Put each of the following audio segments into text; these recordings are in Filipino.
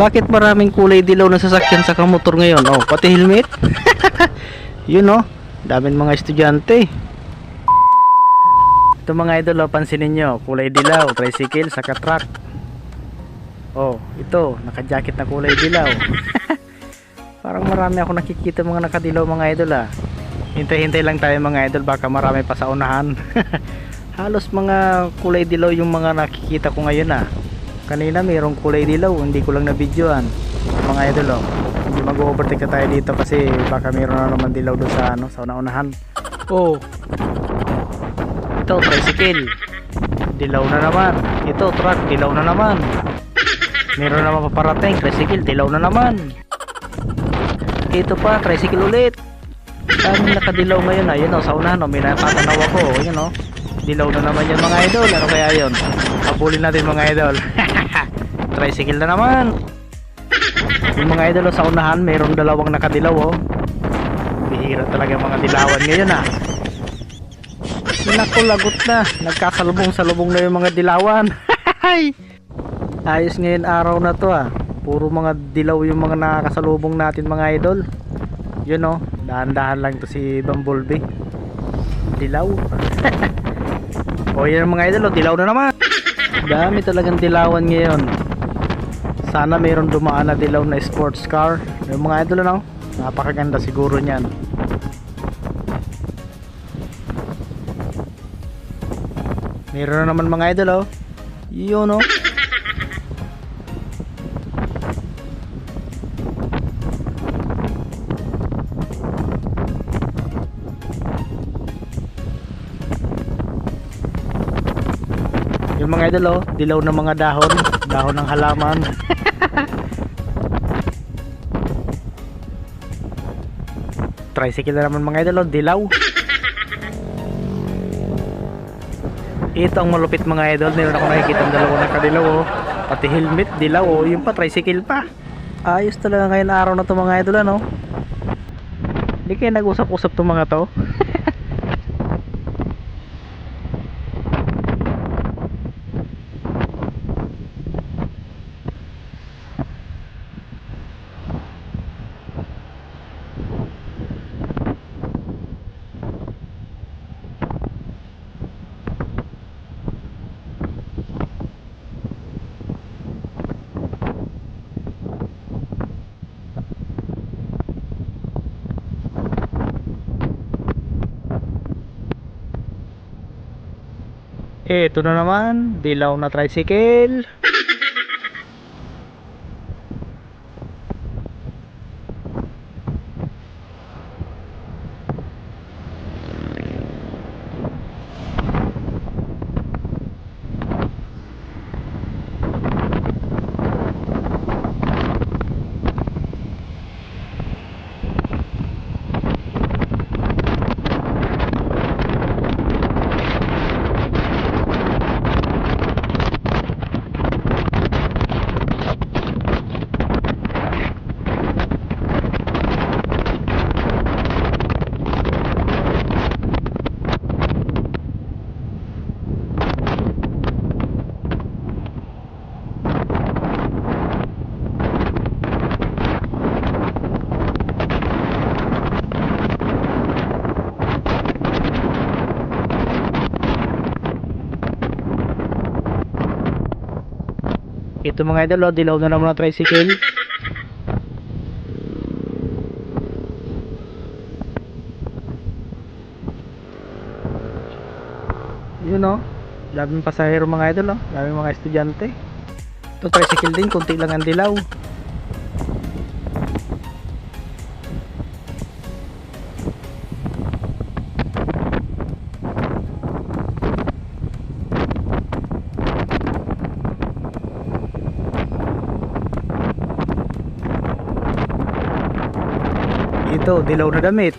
Bakit maraming kulay dilaw na sasakyan sa kamotor ngayon? Oh, pati helmet. Yun oh, daming mga estudyante. Ito mga idol, oh, pansinin nyo, kulay dilaw, tricycle, saka truck. Oh, ito, naka-jacket na kulay dilaw. Parang marami ako nakikita mga nakadilaw mga idol ah. Hintay-hintay lang tayo mga idol, baka marami pa sa unahan. Halos mga kulay dilaw yung mga nakikita ko ngayon ah. Kanina mayroong kulay dilaw, hindi ko lang na videoan. Mga idol oh. Hindi mag-overtake na tayo dito kasi baka mayroon na naman dilaw doon sa ano, sa unahan. Oh. Ito, tricycle. Dilaw na naman. Ito, truck, dilaw na naman. Meron naman paparating, tricycle, dilaw na naman. Ito pa, tricycle ulit. Dami nakadilaw ngayon. Ayun o, sa unahan o, may natatanaw ako. Ayun o. Dilaw na naman yan mga idol. Ano kaya yun? Habulin natin mga idol. tricycle na naman. Yung mga idol o, sa unahan, mayroong dalawang nakadilaw o. Bihira talaga mga dilawan ngayon ah. Naku, lagot na. Nagkasalubong-salubong na yung mga dilawan. Ayos ngayon araw na to ah. Puro mga dilaw yung mga nakakasalubong natin mga idol. Yun oh, dahan-dahan lang to si Bumblebee. Dilaw. o yan mga idol, oh, dilaw na naman. Dami talagang dilawan ngayon. Sana mayroon dumaan na dilaw na sports car. Yung mga idol ano, napakaganda siguro niyan. Meron na naman mga idol oh. Yun oh. Yung mga idol oh, dilaw ng mga dahon, dahon ng halaman. Tricycle na naman mga idol oh, dilaw. Ito ang malupit mga idol, meron ako nakikita ng dalawa na kadilaw oh. Pati helmet, dilaw oh, yung pa tricycle pa. Ayos talaga ngayon araw na to mga idol ano. Hindi kayo nag-usap-usap tong mga to. Ito na naman, dilaw na tricycle. Ito mga idol, oh, dilaw na naman ang tricycle. Yun oh. Daming pasahero mga idol oh. Daming mga estudyante. Ito tricycle din, konti lang ang dilaw. Ito, dilaw na damit.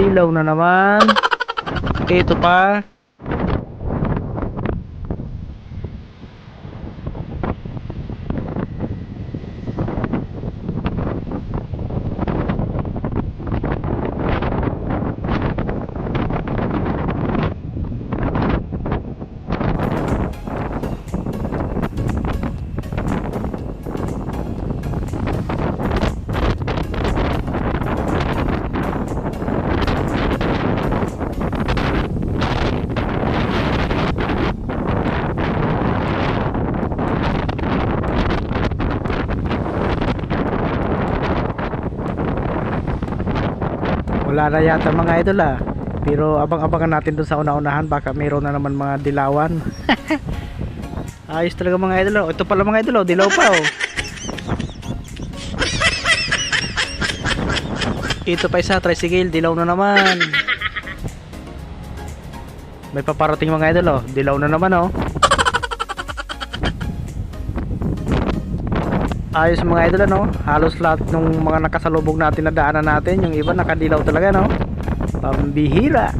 Dilaw na naman. Ito pa. Wala na yata mga idol ah. Pero abang-abangan natin dun sa una-unahan baka mayroon na naman mga dilawan. Ayos talaga mga idol oh. ito pala mga idol oh, dilaw pa oh. Ito pa isa tricycle dilaw na naman. May paparating mga idol oh. Dilaw na naman oh ayos mga idol ano? Halos lahat ng mga nakasalubog natin na daanan natin yung iba nakadilaw talaga no? Pambihira